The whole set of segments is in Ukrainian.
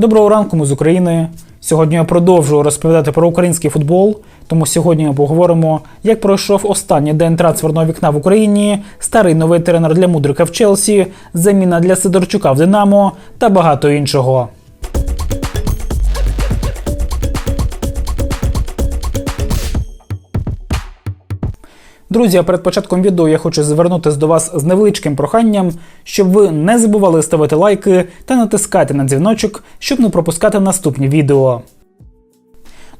Доброго ранку, ми з України. Сьогодні я продовжую розповідати про український футбол. Тому сьогодні ми поговоримо, як пройшов останній день трансферного вікна в Україні, старий новий тренер для Мудрика в Челсі, заміна для Сидорчука в Динамо та багато іншого. Друзі, а перед початком відео я хочу звернутися до вас з невеличким проханням, щоб ви не забували ставити лайки та натискати на дзвіночок, щоб не пропускати наступні відео.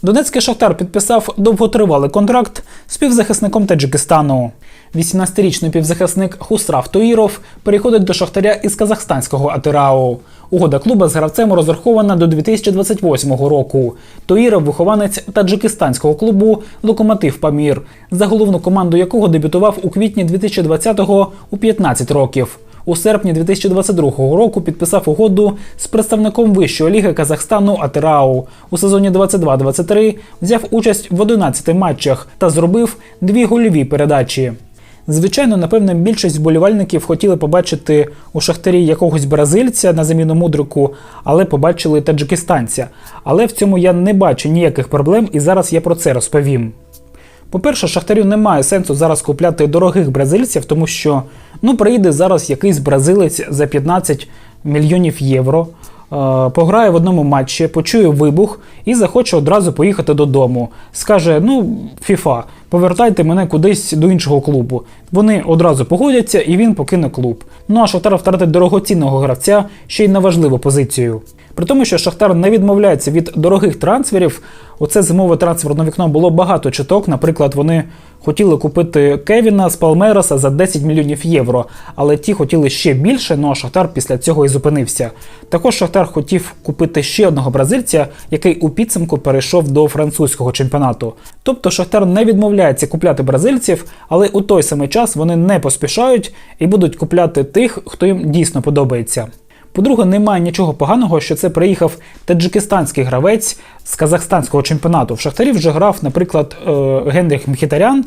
Донецький Шахтар підписав довготривалий контракт з півзахисником Таджикистану. 18-річний півзахисник Хусрав Туїров переходить до Шахтаря із казахстанського Атирау. Угода клуба з гравцем розрахована до 2028 року. Туїров вихованець таджикистанського клубу Локомотив Памір, за головну команду якого дебютував у квітні 2020-го у 15 років. У серпні 2022 року підписав угоду з представником вищої ліги Казахстану Атирау. У сезоні 22-23 взяв участь в 11 матчах та зробив дві гольові передачі. Звичайно, напевно, більшість вболівальників хотіли побачити у Шахтарі якогось бразильця на заміну мудрику, але побачили таджикистанця. Але в цьому я не бачу ніяких проблем, і зараз я про це розповім. По-перше, Шахтарю немає сенсу зараз купляти дорогих бразильців, тому що ну приїде зараз якийсь бразилець за 15 мільйонів євро, пограє в одному матчі, почує вибух і захоче одразу поїхати додому. Скаже: ну, ФІФА, повертайте мене кудись до іншого клубу. Вони одразу погодяться і він покине клуб. Ну а Шахтар втратить дорогоцінного гравця ще й на важливу позицію. При тому, що Шахтар не відмовляється від дорогих трансферів, оце зимове трансферне вікно було багато чуток. Наприклад, вони хотіли купити Кевіна з Палмероса за 10 мільйонів євро, але ті хотіли ще більше, ну а Шахтар після цього і зупинився. Також Шахтар хотів купити ще одного бразильця, який у підсумку перейшов до французького чемпіонату. Тобто Шахтар не відмовляється купляти бразильців, але у той самий час вони не поспішають і будуть купляти тих, хто їм дійсно подобається. По-друге, немає нічого поганого, що це приїхав таджикистанський гравець з казахстанського чемпіонату. В Шахтарі вже грав, наприклад, е, Генріх Мхітарян.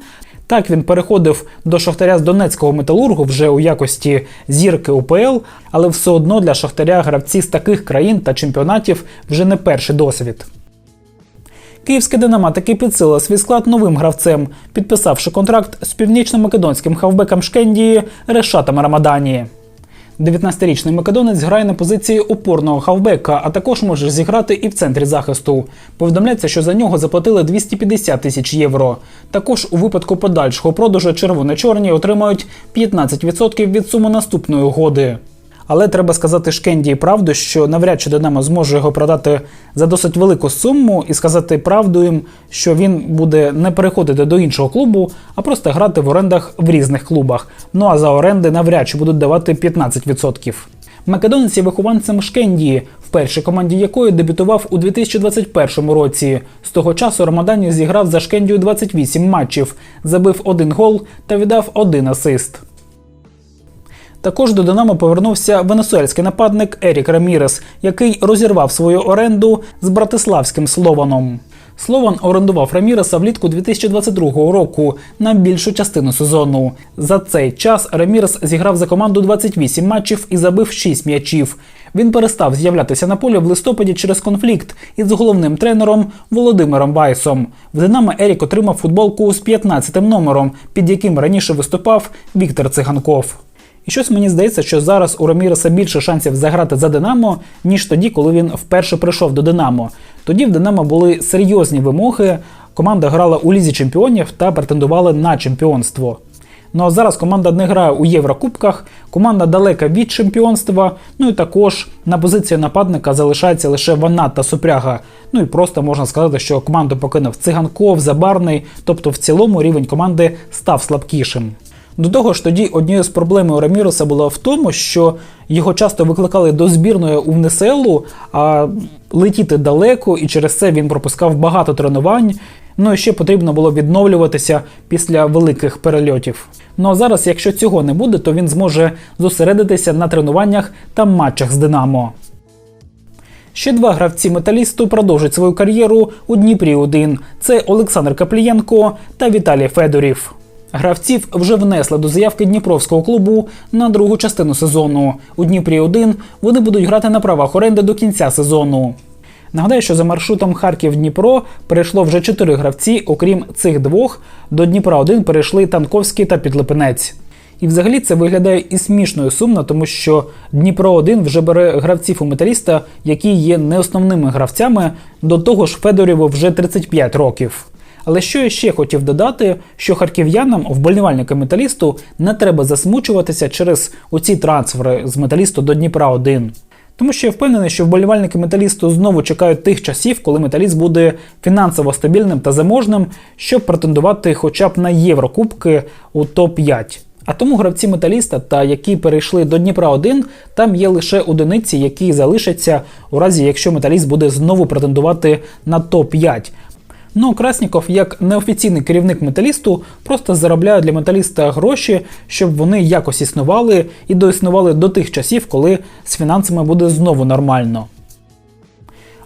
Так він переходив до Шахтаря з Донецького металургу вже у якості зірки УПЛ, але все одно для Шахтаря гравці з таких країн та чемпіонатів вже не перший досвід. Київське Динамо таки підсилило свій склад новим гравцем, підписавши контракт з північно-македонським хавбеком Шкендії Решатом Рамадані. 19-річний македонець грає на позиції опорного хавбека, а також може зіграти і в центрі захисту. Повідомляється, що за нього заплатили 250 тисяч євро. Також у випадку подальшого продажу червоно-чорні отримають 15% від суми наступної угоди. Але треба сказати Шкенді правду, що навряд чи Динамо зможе його продати за досить велику суму і сказати правду їм, що він буде не переходити до іншого клубу, а просто грати в орендах в різних клубах. Ну а за оренди навряд чи будуть давати 15%. Македонець є вихованцем Шкендії, в першій команді якої дебютував у 2021 році. З того часу Рамадані зіграв за Шкендію 28 матчів, забив один гол та віддав один асист. Також до Динамо повернувся венесуельський нападник Ерік Рамірес, який розірвав свою оренду з братиславським Слованом. Слован орендував Раміреса влітку 2022 року на більшу частину сезону. За цей час Рамірес зіграв за команду 28 матчів і забив 6 м'ячів. Він перестав з'являтися на полі в листопаді через конфлікт із головним тренером Володимиром Вайсом. В Динамо Ерік отримав футболку з 15 номером, під яким раніше виступав Віктор Циганков. І щось мені здається, що зараз у Раміреса більше шансів заграти за Динамо, ніж тоді, коли він вперше прийшов до Динамо. Тоді в Динамо були серйозні вимоги. Команда грала у лізі чемпіонів та претендувала на чемпіонство. Ну а зараз команда не грає у Єврокубках, команда далека від чемпіонства. Ну і також на позиції нападника залишається лише вона та Супряга. Ну і просто можна сказати, що команду покинув циганков, забарний, тобто в цілому рівень команди став слабкішим. До того ж, тоді однією з проблем у Раміроса була в тому, що його часто викликали до збірної у Внеселу, а летіти далеко, і через це він пропускав багато тренувань. Ну і ще потрібно було відновлюватися після великих перельотів. Ну а зараз, якщо цього не буде, то він зможе зосередитися на тренуваннях та матчах з Динамо. Ще два гравці металісту продовжать свою кар'єру у Дніпрі 1 Це Олександр Каплієнко та Віталій Федорів. Гравців вже внесли до заявки Дніпровського клубу на другу частину сезону. У Дніпрі 1 вони будуть грати на правах оренди до кінця сезону. Нагадаю, що за маршрутом Харків-Дніпро перейшло вже чотири гравці, окрім цих двох. До Дніпра 1 перейшли Танковський та Підлипинець. І взагалі це виглядає і смішно, і сумно, тому що Дніпро 1 вже бере гравців у металіста, які є не основними гравцями. До того ж, Федорєву вже 35 років. Але що я ще хотів додати, що харків'янам, вболівальникам металісту, не треба засмучуватися через оці трансфери з металісту до Дніпра 1. Тому що я впевнений, що вболівальники металісту знову чекають тих часів, коли металіст буде фінансово стабільним та заможним, щоб претендувати хоча б на Єврокубки у топ-5. А тому гравці металіста, та які перейшли до Дніпра 1 там є лише одиниці, які залишаться у разі, якщо металіст буде знову претендувати на топ-5. Ну, Красніков, як неофіційний керівник металісту, просто заробляє для металіста гроші, щоб вони якось існували і доіснували до тих часів, коли з фінансами буде знову нормально.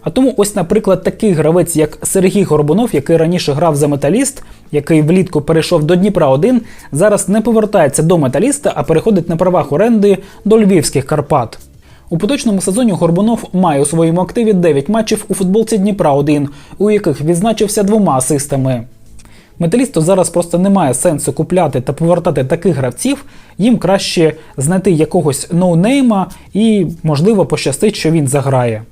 А тому, ось, наприклад, такий гравець, як Сергій Горбунов, який раніше грав за металіст, який влітку перейшов до Дніпра 1 зараз не повертається до металіста, а переходить на правах оренди до львівських Карпат. У поточному сезоні Горбунов має у своєму активі 9 матчів у футболці Дніпра 1 у яких відзначився двома асистами. Металісту зараз просто немає сенсу купляти та повертати таких гравців, їм краще знайти якогось ноунейма і, можливо, пощастить, що він заграє.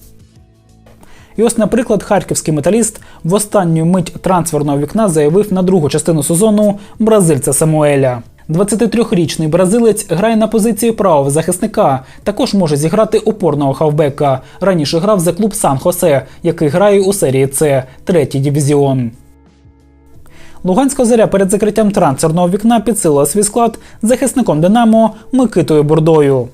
І ось, наприклад, харківський металіст в останню мить трансферного вікна заявив на другу частину сезону бразильця Самуеля. 23-річний бразилець грає на позиції правого захисника. Також може зіграти опорного хавбека. Раніше грав за клуб Сан Хосе, який грає у серії С, третій дивізіон. Луганська заря перед закриттям трансферного вікна підсилила свій склад захисником Динамо Микитою Бурдою.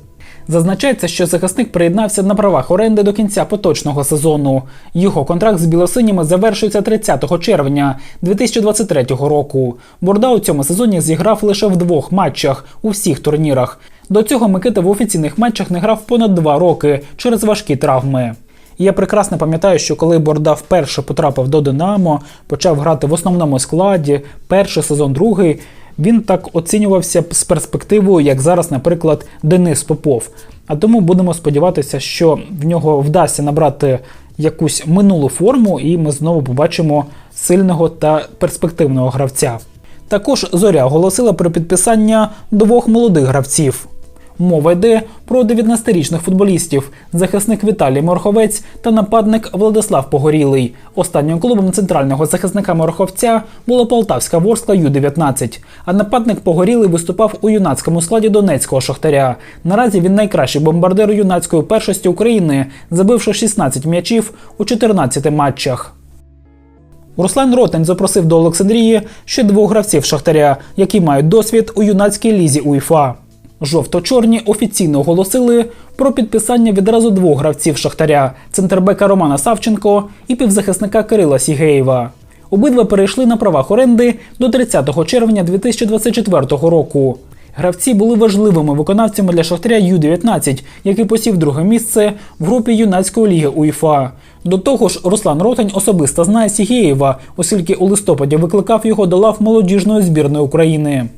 Зазначається, що захисник приєднався на правах оренди до кінця поточного сезону. Його контракт з білосиніми завершується 30 червня 2023 року. Борда у цьому сезоні зіграв лише в двох матчах у всіх турнірах. До цього Микита в офіційних матчах не грав понад два роки через важкі травми. Я прекрасно пам'ятаю, що коли Борда вперше потрапив до Динамо, почав грати в основному складі, перший сезон, другий він так оцінювався з перспективою, як зараз, наприклад, Денис Попов. А тому будемо сподіватися, що в нього вдасться набрати якусь минулу форму, і ми знову побачимо сильного та перспективного гравця. Також зоря оголосила про підписання двох молодих гравців. Мова йде про 19-річних футболістів, захисник Віталій Морховець та нападник Владислав Погорілий. Останнім клубом центрального захисника Морховця була Полтавська Ворскла Ю-19. А нападник Погорілий виступав у юнацькому складі Донецького шахтаря. Наразі він найкращий бомбардир юнацької першості України, забивши 16 м'ячів у 14 матчах. Руслан Ротень запросив до Олександрії ще двох гравців Шахтаря, які мають досвід у юнацькій лізі УЄФА. Жовто-чорні офіційно оголосили про підписання відразу двох гравців Шахтаря центрбека Романа Савченко і півзахисника Кирила Сігеєва. Обидва перейшли на правах оренди до 30 червня 2024 року. Гравці були важливими виконавцями для Шахтаря Ю-19, який посів друге місце в групі юнацької ліги УЄФА. До того ж, Руслан Ротень особисто знає Сігєєва, оскільки у листопаді викликав його до лав молодіжної збірної України.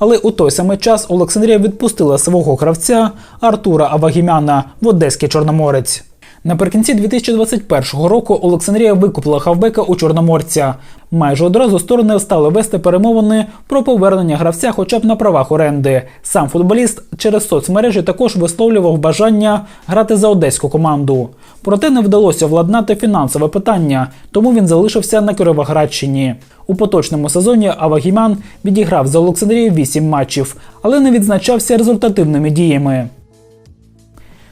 Але у той самий час Олександрія відпустила свого гравця Артура Авагімяна в Одеський Чорноморець. Наприкінці 2021 року Олександрія викупила хавбека у Чорноморця. Майже одразу сторони стали вести перемовини про повернення гравця, хоча б на правах оренди. Сам футболіст через соцмережі також висловлював бажання грати за одеську команду. Проте не вдалося владнати фінансове питання, тому він залишився на Кировоградщині. У поточному сезоні Авагімян відіграв за Олександрію 8 матчів, але не відзначався результативними діями.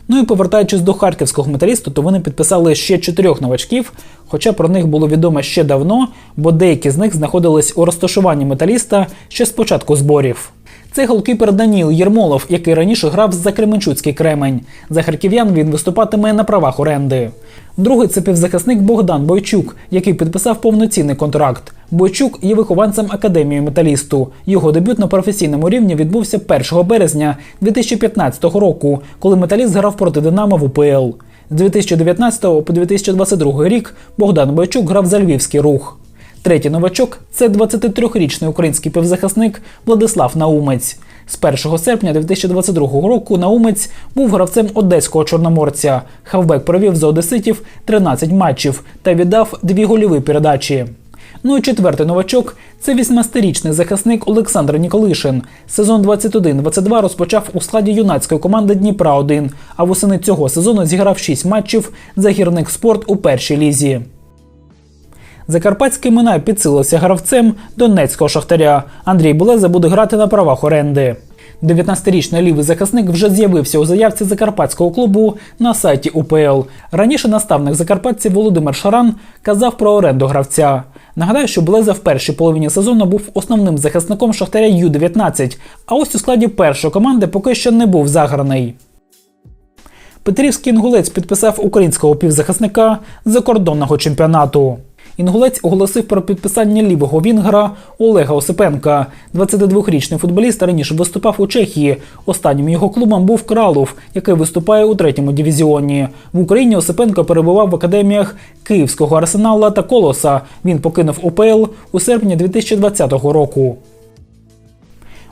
Ну і повертаючись до харківського металісту, то вони підписали ще чотирьох новачків, хоча про них було відомо ще давно, бо деякі з них знаходились у розташуванні металіста ще з початку зборів. Це голкіпер Даніл Єрмолов, який раніше грав за Кременчуцький Кремень. За харків'ян він виступатиме на правах оренди. Другий це півзахисник Богдан Бойчук, який підписав повноцінний контракт. Бойчук є вихованцем академії металісту. Його дебют на професійному рівні відбувся 1 березня 2015 року, коли металіст грав проти Динамо в УПЛ. З 2019 по 2022 рік Богдан Бойчук грав за львівський рух. Третій новачок це 23-річний український півзахисник Владислав Наумець. З 1 серпня 2022 року Наумець був гравцем одеського чорноморця. Хавбек провів за одеситів 13 матчів та віддав дві гольові передачі. Ну і четвертий новачок це 18-річний захисник Олександр Ніколишин. Сезон 21-22 розпочав у складі юнацької команди Дніпра 1 а восени цього сезону зіграв 6 матчів за гірник спорт у першій лізі. Закарпатський Минай підсилився гравцем донецького шахтаря. Андрій Булеза буде грати на правах оренди. 19-річний лівий захисник вже з'явився у заявці закарпатського клубу на сайті УПЛ. Раніше наставник закарпатців Володимир Шаран казав про оренду гравця. Нагадаю, що Блеза в першій половині сезону був основним захисником Шахтаря Ю-19, а ось у складі першої команди поки що не був заграний. Петрівський інгулець підписав українського півзахисника закордонного чемпіонату. Інгулець оголосив про підписання лівого вінгера Олега Осипенка. 22-річний футболіст раніше виступав у Чехії. Останнім його клубом був Кралов, який виступає у третьому дивізіоні. В Україні Осипенко перебував в академіях Київського арсенала та Колоса. Він покинув УПЛ у серпні 2020 року.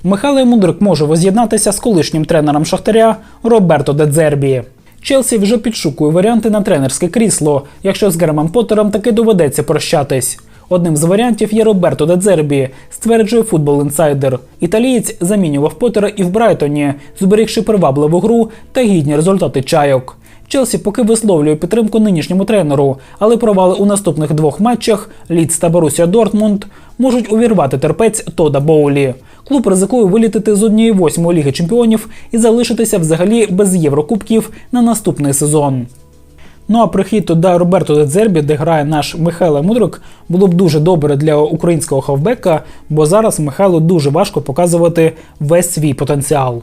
Михайло Мудрик може воз'єднатися з колишнім тренером Шахтаря Роберто Дедзербі. Челсі вже підшукує варіанти на тренерське крісло, якщо з Герман Поттером таки доведеться прощатись. Одним з варіантів є Роберто Дедзербі, стверджує футбол інсайдер. Італієць замінював Поттера і в Брайтоні, зберігши привабливу гру та гідні результати чайок. Челсі поки висловлює підтримку нинішньому тренеру, але провали у наступних двох матчах Лідс та Борусія Дортмунд можуть увірвати терпець Тода Боулі. Клуб ризикує вилітити з однієї восьмої ліги чемпіонів і залишитися взагалі без єврокубків на наступний сезон. Ну а прихід туди Роберто Дедзербі, де грає наш Михайло Мудрик, було б дуже добре для українського хавбека, бо зараз Михайлу дуже важко показувати весь свій потенціал.